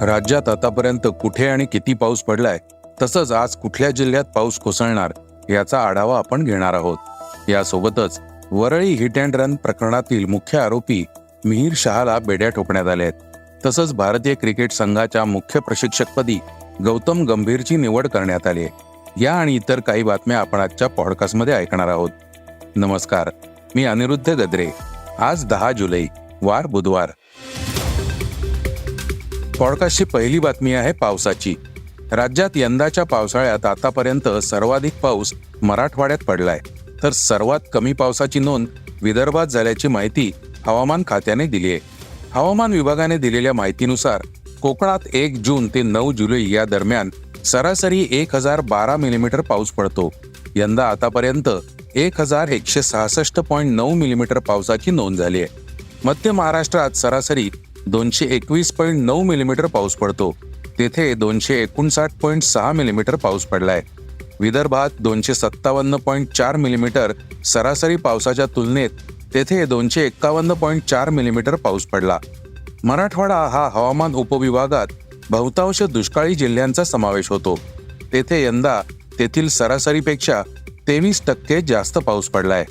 राज्यात आतापर्यंत कुठे आणि किती पाऊस पडलाय तसंच आज कुठल्या जिल्ह्यात पाऊस कोसळणार याचा आढावा आपण घेणार आहोत. यासोबतच वरळी हिट अँड रन प्रकरणातील मुख्य आरोपी मिहीर शहाला बेड्या ठोकण्यात आल्या आहेत. तसंच भारतीय क्रिकेट संघाच्या मुख्य प्रशिक्षकपदी गौतम गंभीरची निवड करण्यात आली आहे. या आणि इतर काही बातम्या आपण आजच्या पॉडकास्टमध्ये ऐकणार आहोत. नमस्कार मी अनिरुद्ध गद्रे. आज दहा जुलै वार बुधवार. पॉडकास्टची पहिली बातमी आहे पावसाची. राज्यात यंदाच्या पावसाळ्यात आतापर्यंत सर्वाधिक पाऊस मराठवाड्यात पडलाय. तर सर्वात कमी पावसाची नोंद विदर्भात झाल्याची माहिती हवामान खात्याने दिली आहे हवामान विभागाने दिलेल्या माहितीनुसार कोकणात एक जून ते नऊ जुलै या दरम्यान सरासरी एक हजार बारा मिलीमीटर पाऊस पडतो. यंदा आतापर्यंत एक हजार एकशे सहासष्ट पॉईंट नऊ मिलीमीटर पावसाची नोंद झाली आहे मध्य महाराष्ट्रात सरासरी दोनशे एकवीस पॉईंट नऊ मिलीमीटर पाऊस पडतो. तेथे दोनशे एकोणसाठ पॉईंट सहा मिलीमीटर पाऊस पडलाय. विदर्भात दोनशे सत्तावन्न पॉईंट चार मिलीमीटर सरासरी पावसाच्या तुलनेत तेथे दोनशे एक्कावन्न पॉईंट चार मिलीमीटर पाऊस पडला. मराठवाडा हा हवामान उपविभागात बहुतांश दुष्काळी जिल्ह्यांचा समावेश होतो. तेथे यंदा तेथील सरासरीपेक्षा तेवीस टक्के जास्त पाऊस पडलाय.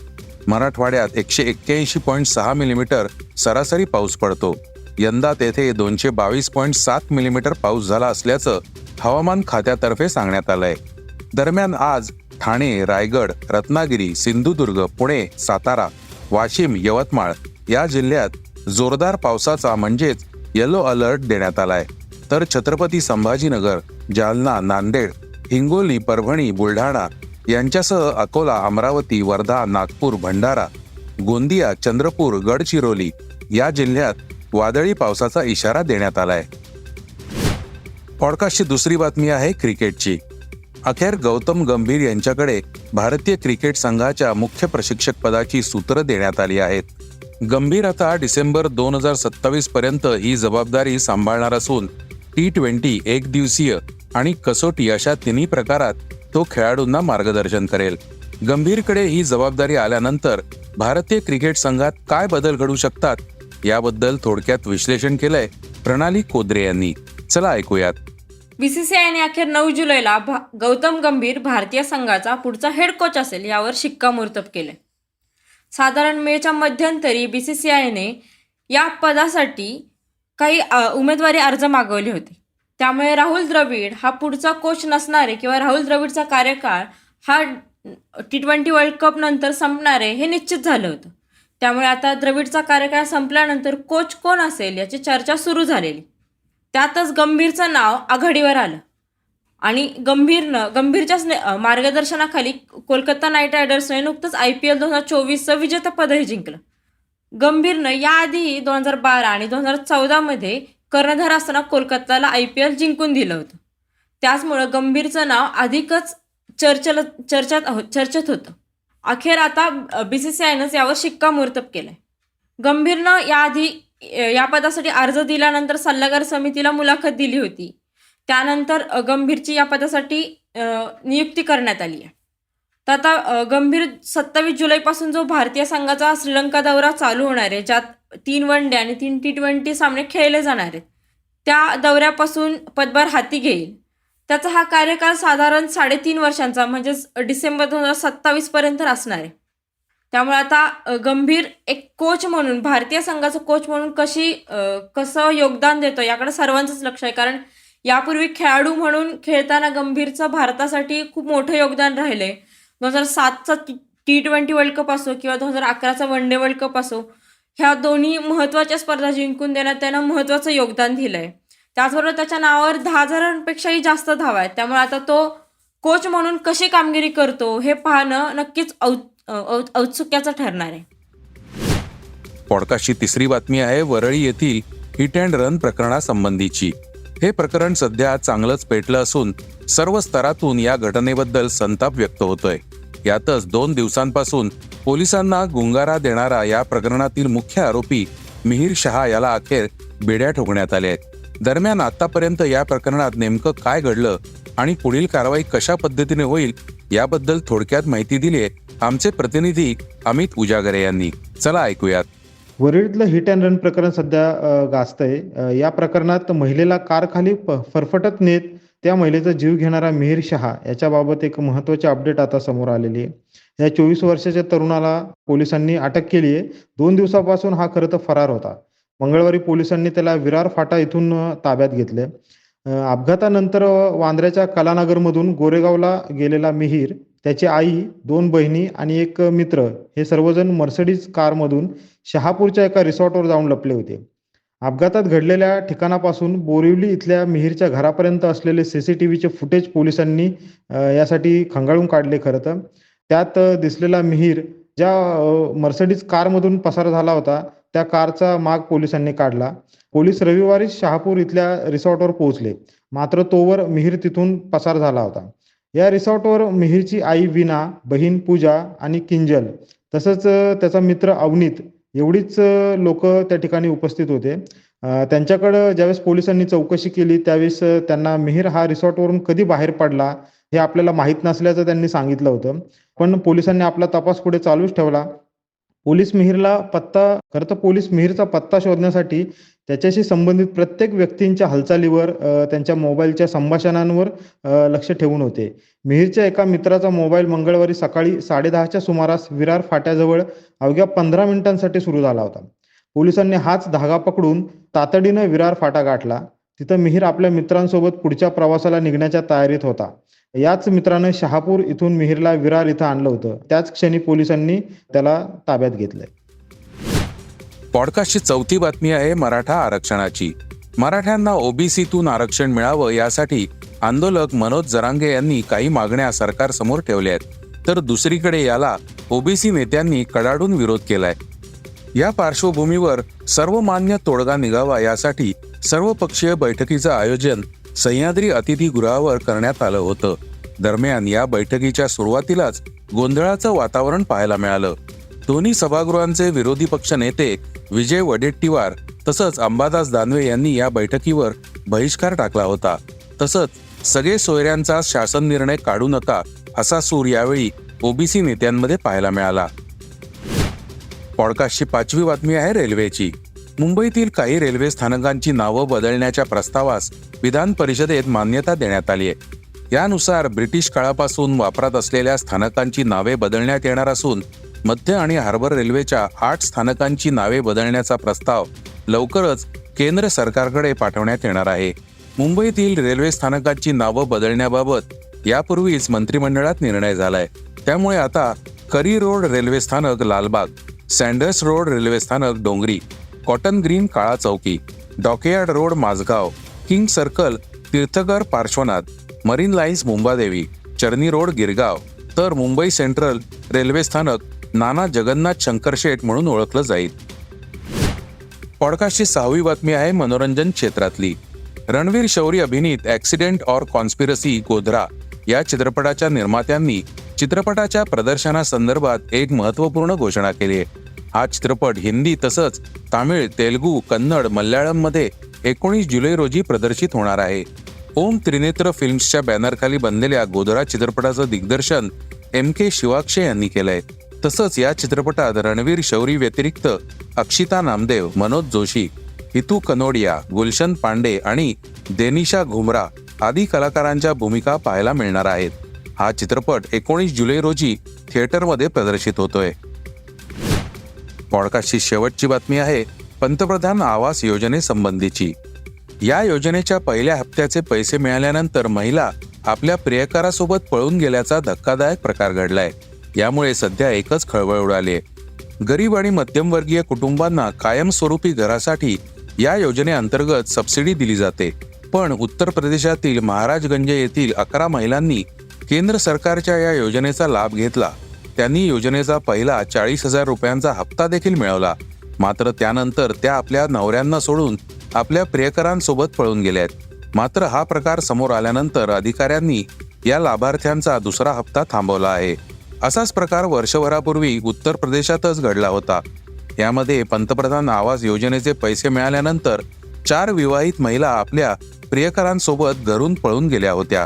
मराठवाड्यात एकशे एक्क्याऐंशी पॉईंट सहा मिलीमीटर सरासरी पाऊस पडतो. यंदा तेथे दोनशे बावीस पॉईंट सात मिलीमीटर पाऊस झाला असल्याचं हवामान खात्यातर्फे सांगण्यात आलंय. दरम्यान आज ठाणे रायगड रत्नागिरी सिंधुदुर्ग पुणे सातारा वाशिम यवतमाळ या जिल्ह्यात जोरदार पावसाचा म्हणजेच येलो अलर्ट देण्यात आलाय. तर छत्रपती संभाजीनगर जालना नांदेड हिंगोली परभणी बुलढाणा यांच्यासह अकोला अमरावती वर्धा नागपूर भंडारा गोंदिया चंद्रपूर गडचिरोली या जिल्ह्यात वादळी पावसाचा इशारा देण्यात आलाय. पॉडकास्टची दुसरी बातमी आहे क्रिकेटची. अखेर गौतम गंभीर यांच्याकडे भारतीय क्रिकेट संघाच्या मुख्य प्रशिक्षक पदाची सूत्र देण्यात आली आहेत. गंभीर आता डिसेंबर दोन हजार सत्तावीस पर्यंत ही जबाबदारी सांभाळणार असून टी ट्वेंटी एक दिवसीय आणि कसोटी अशा तिन्ही प्रकारात तो खेळाडूंना मार्गदर्शन करेल. गंभीरकडे ही जबाबदारी आल्यानंतर भारतीय क्रिकेट संघात काय बदल घडू शकतात याबद्दल थोडक्यात विश्लेषण केलंय प्रणाली कोद्रे यांनी. चला ऐकूयात. बीसीसीआयने अखेर नऊ जुलैला भा- गौतम गंभीर भारतीय संघाचा पुढचा हेड कोच असेल यावर शिक्कामोर्तब केले साधारण मेच्या मध्यंतरी बीसीसीआयने या पदासाठी काही उमेदवारी अर्ज मागवले होते. त्यामुळे राहुल द्रविड हा पुढचा कोच नसणारे किंवा राहुल द्रविडचा कार्यकाळ हा टी ट्वेंटी वर्ल्ड कप नंतर संपणारे हे निश्चित झालं होतं. त्यामुळे आता द्रविडचा कार्यकाळ संपल्यानंतर कोच कोण असेल याची चर्चा सुरू झालेली. त्यातच गंभीरचं नाव आघाडीवर आलं. आणि गंभीरनं गंभीरच्याच मार्गदर्शनाखाली कोलकाता नाईट रायडर्सने नुकतंच आय पी एल दोन हजार चोवीसचं विजेतेपदही जिंकलं. गंभीरनं याआधीही दोन हजार बारा आणि दोन हजार चौदामध्ये कर्णधार असताना कोलकाताला आय पी एल जिंकून दिलं होतं. त्याचमुळं गंभीरचं नाव अधिकच चर्चेला चर्चेत चर्चेत होतं. अखेर आता बी सी सी आयनंच यावर शिक्कामोर्तब केलंय. गंभीरनं याआधी या पदासाठी अर्ज दिल्यानंतर सल्लागार समितीला मुलाखत दिली होती. त्यानंतर गंभीरची या पदासाठी नियुक्ती करण्यात आली आहे. तर आता गंभीर सत्तावीस जुलैपासून जो भारतीय संघाचा श्रीलंका दौरा चालू होणार आहे ज्यात तीन वन डे आणि तीन टी ट्वेंटी सामने खेळले जाणार आहेत त्या दौऱ्यापासून पदभार हाती घेईल. त्याचा हा कार्यकाळ साधारण साडेतीन वर्षांचा म्हणजेच डिसेंबर दोन हजार सत्तावीसपर्यंत असणार आहे. त्यामुळे आता गंभीर एक कोच म्हणून भारतीय संघाचं कोच म्हणून कशी कसं योगदान देतो याकडे सर्वांचंच लक्ष आहे. कारण यापूर्वी खेळाडू म्हणून खेळताना गंभीरचं भारतासाठी खूप मोठं योगदान राहिलंय. दोन हजार सातचा टी ट्वेंटी वर्ल्ड कप असो किंवा दोन हजार अकराचा वन डे वर्ल्ड कप असो ह्या दोन्ही महत्त्वाच्या स्पर्धा जिंकून देण्यात त्यांना महत्त्वाचं योगदान दिलंय. त्याचबरोबर त्याच्या नावावर दहा हजारांपेक्षाही जास्त धावा आहेत. त्यामुळे आता तो कोच म्हणून कशी कामगिरी करतो हे पाहणं नक्कीच औ औत्सुक्याचं ठरणार आहे. पॉडकास्टची तिसरी बातमी आहे वरळी येथील हिट अँड रन प्रकरणासंबंधीची. हे प्रकरण सध्या चांगलंच पेटलं असून सर्व स्तरातून या घटनेबद्दल संताप व्यक्त होतोय. यातच दोन दिवसांपासून पोलिसांना गुंगारा देणारा या प्रकरणातील मुख्य आरोपी मिहीर शहा याला अखेर बेड्या ठोकण्यात आल्या आहेत. दरम्यान आतापर्यंत या प्रकरणात नेमकं काय घडलं आणि पुढील कारवाई कशा पद्धतीने होईल याबद्दल थोडक्यात माहिती दिली आहे आमचे प्रतिनिधी अमित उजागरे यांनी. चला ऐकूयात. वरळीतलं हिट अँड रन प्रकरण सध्या गाजतंय. या प्रकरणात महिलेला कारखाली प फरफटत नेत त्या महिलेचा जीव घेणारा मिहीर शहा याच्याबाबत एक महत्त्वाची अपडेट आता समोर आलेली आहे. या चोवीस वर्षाच्या तरुणाला पोलिसांनी अटक केली आहे दोन दिवसापासून हा खरं तर फरार होता. मंगळवारी पोलिसांनी त्याला विरार फाटा इथून ताब्यात घेतले. अपघातानंतर वांद्र्याच्या कलानगरमधून गोरेगावला गेलेला मिहीर त्याची आई दोन बहिणी आणि एक मित्र हे सर्वजण मर्सडीज कारमधून शहापूरच्या एका रिसॉर्टवर जाऊन लपले होते. अपघातात घडलेल्या ठिकाणापासून बोरिवली इथल्या मिहीरच्या घरापर्यंत असलेले सी सी टी व्हीचे फुटेज पोलिसांनी यासाठी खंगाळून काढले खरं तर. त्यात दिसलेला मिहीर ज्या मर्सडीज कारमधून पसार झाला होता त्या कारचा माग पोलिसांनी काढला. पोलीस रविवारी शहापूर इथल्या रिसॉर्टवर पोहोचले. मात्र तोवर मिहीर तिथून पसार झाला होता. या रिसॉर्टवर मिहीरची आई विना बहीण पूजा आणि किंजल तसंच त्याचा मित्र अवनीत एवढीच लोक त्या ठिकाणी उपस्थित होते. त्यांच्याकडं ज्यावेळेस पोलिसांनी चौकशी केली त्यावेळेस त्यांना मिहीर हा रिसॉर्टवरून कधी बाहेर पडला हे आपल्याला माहीत नसल्याचं त्यांनी सांगितलं होतं. पण पोलिसांनी आपला तपास पुढे चालूच ठेवला. पोलीस मिहीरला पत्ता खरं तर पोलीस मिहीरचा पत्ता शोधण्यासाठी त्याच्याशी संबंधित प्रत्येक व्यक्तींच्या हालचालीवर त्यांच्या मोबाईलच्या संभाषणांवर लक्ष ठेवून होते. मिहीरच्या एका मित्राचा मोबाईल मंगळवारी सकाळी साडेदहाच्या सुमारास विरार फाट्याजवळ अवघ्या पंधरा मिनिटांसाठी सुरू झाला होता. पोलिसांनी हाच धागा पकडून तातडीनं विरार फाटा गाठला. तिथं मिहीर आपल्या मित्रांसोबत पुढच्या प्रवासाला निघण्याच्या तयारीत होता. याच मित्रानं शहापूर इथून मिहीरला विरार इथं आणलं होतं. त्याच क्षणी पोलिसांनी त्याला ताब्यात घेतलंय. पॉडकास्टची चौथी बातमी आहे मराठा आरक्षणाची. मराठ्यांना ओबीसीतून आरक्षण मिळावं यासाठी आंदोलक मनोज जरांगे यांनी काही मागण्या सरकारसमोर ठेवल्या आहेत. तर दुसरीकडे याला ओबीसी नेत्यांनी कडाडून विरोध केलाय. या पार्श्वभूमीवर सर्वमान्य तोडगा निघावा यासाठी सर्वपक्षीय बैठकीचं आयोजन सह्याद्री अतिथीगृहावर करण्यात आलं होतं. दरम्यान या बैठकीच्या सुरुवातीलाच गोंधळाचं वातावरण पाहायला मिळालं. दोन्ही सभागृहांचे विरोधी पक्ष नेते विजय वडेट्टीवार तसंच अंबादास दानवे यांनी या बैठकीवर बहिष्कार टाकला होता. तसंच सगळे सोयऱ्यांचा शासन निर्णय काढू नका असा सूर यावेळी ओबीसी नेत्यांमध्ये पाहायला मिळाला. पॉडकास्टची पाचवी बातमी आहे रेल्वेची. मुंबईतील काही रेल्वे स्थानकांची नावं बदलण्याच्या प्रस्तावास विधान परिषदेत मान्यता देण्यात आली आहे. यानुसार ब्रिटिश काळापासून वापरात असलेल्या स्थानकांची नावे बदलण्यात येणार असून मध्य आणि हार्बर रेल्वेच्या आठ स्थानकांची नावे बदलण्याचा प्रस्ताव लवकरच केंद्र सरकारकडे पाठवण्यात येणार आहे. मुंबईतील रेल्वे स्थानकांची नावं बदलण्याबाबत यापूर्वीच मंत्रिमंडळात निर्णय झालाय. त्यामुळे आता करी रोड रेल्वे स्थानक लालबाग सँडर्स रोड रेल्वे स्थानक डोंगरी cotton green Kala Chowki dockyard road Mazgaon king circle तीर्थगर Parshwanath marine lines Mumbadevi Charni road Girgaon तर मुंबई सेंट्रल रेल्वे स्थानक नाना जगन्नाथ शंकरशेठ म्हणून ओळखलं जाईल. पॉडकास्टची सहावी बातमी आहे मनोरंजन क्षेत्रातली. रणवीर शौरी अभिनीत ऍक्सिडेंट ऑर कॉन्स्पिरसी गोधरा या चित्रपटाच्या निर्मात्यांनी चित्रपटाच्या प्रदर्शनासंदर्भात एक महत्त्वपूर्ण घोषणा केली आहे. हा चित्रपट हिंदी तसंच तामिळ तेलगू कन्नड मल्याळममध्ये एकोणीस जुलै रोजी प्रदर्शित होणार आहे. ओम त्रिनेत्र फिल्म्सच्या बॅनरखाली बनलेल्या गोधरा चित्रपटाचं दिग्दर्शन एम के शिवाक्षे यांनी केलंय. तसंच या चित्रपटात रणवीर शौरी व्यतिरिक्त अक्षिता नामदेव मनोज जोशी हितू कनोडिया गुलशन पांडे आणि देनिशा घुमरा आदी कलाकारांच्या भूमिका पाहायला मिळणार आहेत. हा चित्रपट एकोणीस जुलै रोजी थिएटरमध्ये प्रदर्शित होतोय. पॉडकास्टची शेवटची बातमी आहे पंतप्रधान आवास योजनेसंबंधीची. या योजनेच्या पहिल्या हप्त्याचे पैसे मिळाल्यानंतर महिला आपल्या प्रियकारासोबत पळून गेल्याचा धक्कादायक प्रकार घडलाय. यामुळे सध्या एकच खळबळ उडाली आहे गरीब आणि मध्यमवर्गीय कुटुंबांना कायमस्वरूपी घरासाठी या योजनेअंतर्गत सबसिडी दिली जाते. पण उत्तर प्रदेशातील महाराजगंज येथील अकरा महिलांनी केंद्र सरकारच्या या योजनेचा लाभ घेतला. त्यांनी योजनेचा पहिला चाळीस हजार रुपयांचा हप्ता देखील मिळवला. मात्र त्यानंतर त्या आपल्या नवऱ्यांना सोडून आपल्या प्रियकरांसोबत पळून गेल्यात. मात्र हा प्रकार समोर आल्यानंतर अधिकाऱ्यांनी या लाभार्थ्यांचा दुसरा हप्ता थांबवला आहे. असाच प्रकार वर्षभरापूर्वी उत्तर प्रदेशातच घडला होता. यामध्ये पंतप्रधान आवास योजनेचे पैसे मिळाल्यानंतर चार विवाहित महिला आपल्या प्रियकरांसोबत घरून पळून गेल्या होत्या.